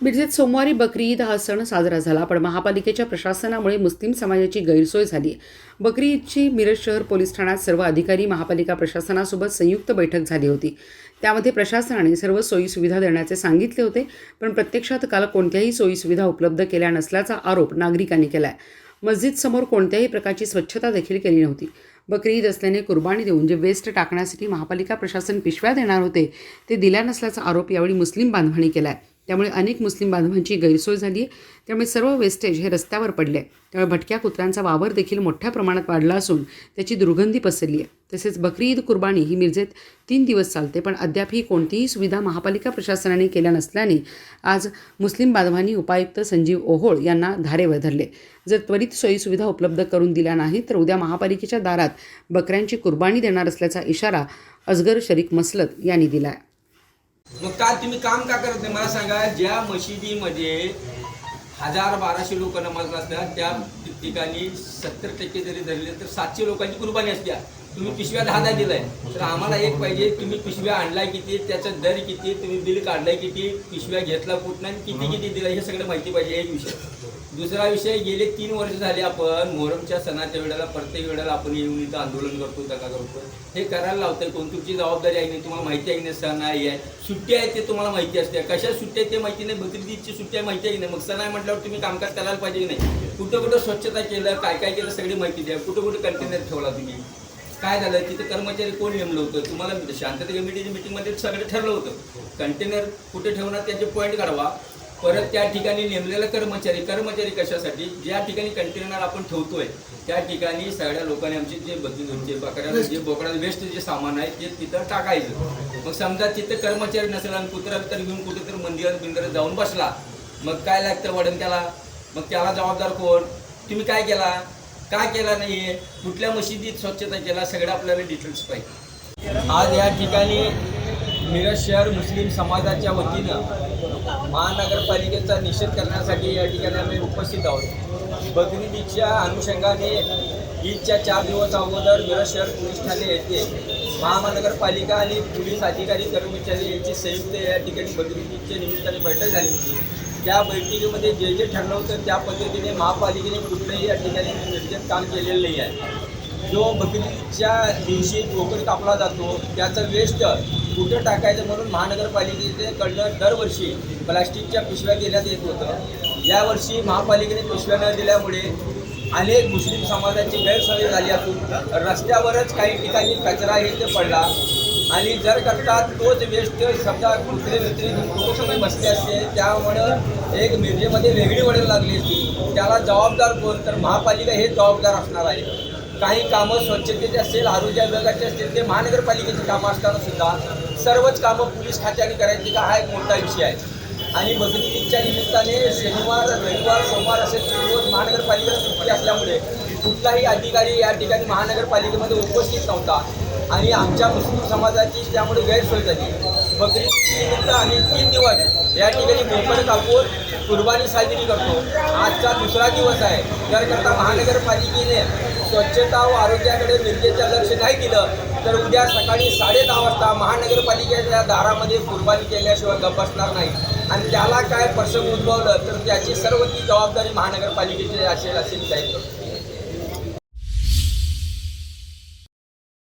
मिरजेत सोमवारी बकरी ईद हा सण साजरा झाला पण महापालिकेच्या प्रशासनामुळे मुस्लिम समाजाची गैरसोय झाली. बकरी ईदची मिरज शहर पोलीस ठाण्यात सर्व अधिकारी महापालिका प्रशासनासोबत संयुक्त बैठक झाली होती. त्यामध्ये प्रशासनाने सर्व सोयीसुविधा देण्याचे सांगितले होते पण प्रत्यक्षात काल कोणत्याही सोयीसुविधा उपलब्ध केल्या नसल्याचा आरोप नागरिकांनी केला आहे मस्जिदसमोर कोणत्याही प्रकारची स्वच्छता देखील केली नव्हती. बकरी ईद असल्याने कुर्बानी देऊन जे वेस्ट टाकण्यासाठी महापालिका प्रशासन पिशव्या देणार होते ते दिल्या नसल्याचा आरोप यावेळी मुस्लिम बांधवांनी केला आहे त्यामुळे अनेक मुस्लिम बांधवांची गैरसोय झाली आहे. त्यामुळे सर्व वेस्टेज हे रस्त्यावर पडले आहे. त्यामुळे भटक्या कुत्र्यांचा वावर देखील मोठ्या प्रमाणात वाढला असून त्याची दुर्गंधी पसरली आहे. तसेच बकरी ईद कुर्बानी ही मिरजेत तीन दिवस चालते पण अद्याप ही कोणतीही सुविधा महापालिका प्रशासनाने केल्या नसल्याने आज मुस्लिम बांधवांनी उपायुक्त संजीव ओहोळ यांना धारेवर धरले जर त्वरित सोयीसुविधा उपलब्ध करून दिल्या नाही तर उद्या महापालिकेच्या दारात बकऱ्यांची कुर्बानी देणार असल्याचा इशारा अजगर शरीक मसलत यांनी दिला आहे. मग का तुम्ही काम का करत नाही? मला सांगा ज्या मशिदीमध्ये हजार बाराशे लोक नमाज असतात त्या ठिकाणी सत्तर टक्के जरी धरले तर सातशे लोकांची कुर्बानी असत्या तुम्ही पिशव्या दहा दहा दिलाय. तर आम्हाला एक पाहिजे तुम्ही पिशव्या आणलाय किती त्याचा दर किती तुम्ही बिल काढलाय किती पिशव्या घेतला कुठं किती किती दिला हे सगळं माहिती पाहिजे एक विषय दुसरा विषय गेले तीन वर्ष झाले आपण मोहरमच्या सणाच्या वेळेला प्रत्येक वेळेला आपण येऊन इथं आंदोलन करतो दगा करतो हे करायला लावतंय कोण? तुमची जबाबदारी आहे नाही? तुम्हाला माहिती आहे नाही? सण आहे आहे. सुट्टी आहे ते तुम्हाला माहिती असते. कशा सुट्टी आहे ते माहिती नाही. बकरीदीची सुट्टी आहे माहिती आहे नाही? मग सण आहे म्हटल्यावर तुम्ही कामकाज करायला पाहिजे की नाही? कुठं कुठं स्वच्छता केलं काय काय केलं सगळी माहिती द्या. कुठं कुठं कंटेनर ठेवला तुम्ही? काय झालं? तिथे कर्मचारी कोण नेमलं होतं? तुम्हाला शांतता कमिटीच्या मिटिंगमध्ये सगळं ठरलं होतं. कंटेनर कुठे ठेवणार त्याचे पॉईंट काढवा. परत त्या ठिकाणी नेमलेला कर्मचारी कर्मचारी कशासाठी? ज्या ठिकाणी कंटेनर आपण ठेवतोय त्या ठिकाणी सगळ्या लोकांनी आमचे जे बदलून जे बकऱ्या जे बोकडा वेस्ट जे सामान आहे ते तिथं टाकायचं. मग समजा तिथं कर्मचारी नसेल आणि कुत्रा बित्र घेऊन कुठेतरी मंदिरात बिंदिरात जाऊन बसला. मग काय लागतं वडन त्याला? मग त्याला जबाबदार कोण? तुम्ही काय केला? का केला नाहीये? कुठल्या मशिदीत स्वच्छता केला? सगळं आपल्याला डिटेल्स पाहिजे. आज या ठिकाणी मिरज शहर मुस्लिम समाजाच्या वतीनं महानगरपालिकेचा निषेध करण्यासाठी या ठिकाणी आम्ही उपस्थित आहोत. बकरीदीच्या अनुषंगाने ईदच्या चार दिवस अगोदर मिरज शहर पोलीस ठाणे येथे महानगरपालिका आणि पोलीस अधिकारी कर्मचारी यांची संयुक्त या ठिकाणी बकरीदीच्या निमित्ताने बैठक झाली होती. त्या बैठकीमध्ये जे जे ठरलं होतं त्या पद्धतीने महापालिकेने कुठलंही या ठिकाणी निर्जन काम केलेलं नाही आहे. जो बकरीच्या दिवशी बोकड कापला जातो त्याचं वेस्ट कुठं टाकायचं म्हणून महानगरपालिकेचे कडलं दरवर्षी प्लास्टिकच्या पिशव्या देण्यात येत होतं. यावर्षी महापालिकेने पिशव्या न दिल्यामुळे अनेक मुस्लिम समाजाची गैरसोय झाली असून रस्त्यावरच काही ठिकाणी कचरा हे ते पडला. आणि जर करता तोच वेस्ट समजा कुठले मित्री कुटुंब बसले असते त्यामुळं एक मिरजेमध्ये वेगळी वळण लागली असती. त्याला जबाबदार कोण? तर महापालिका हे जबाबदार असणार आहे. काही कामं स्वच्छतेचे असेल आरोग्य विभागाचे असतील ते महानगरपालिकेची कामं असताना सुद्धा सर्वच कामं पोलीस खात्याने करायची का हा एक मोठा विषय आहे. आणि बकरीच्या निमित्ताने शनिवार रविवार सोमवार असे तीन दिवस महानगरपालिकेला सुट्टी असल्यामुळे कुठलाही अधिकारी या ठिकाणी महानगरपालिकेमध्ये उपस्थित नव्हता. आणि आमच्या मुस्लिम समाजाची त्यामुळे गैरसोय झाली. बकरी निमित्त आम्ही तीन दिवस या ठिकाणी बोकड कापून कुर्बानी साजरी करतो. आजचा दुसरा दिवस आहे. त्याकरता महानगरपालिकेने स्वच्छता व आरोग्याकडे मिरजेचं लक्ष नाही दिलं तर उद्या सकाळी साडे दहा वाजता महानगरपालिकेच्या दारामध्ये कुर्बानी केल्याशिवाय गप बसणार नाही. आणि त्याला काय प्रसंग उद्भवलं तर त्याची सर्व ती जबाबदारी महानगरपालिकेची असेल असे मी करतो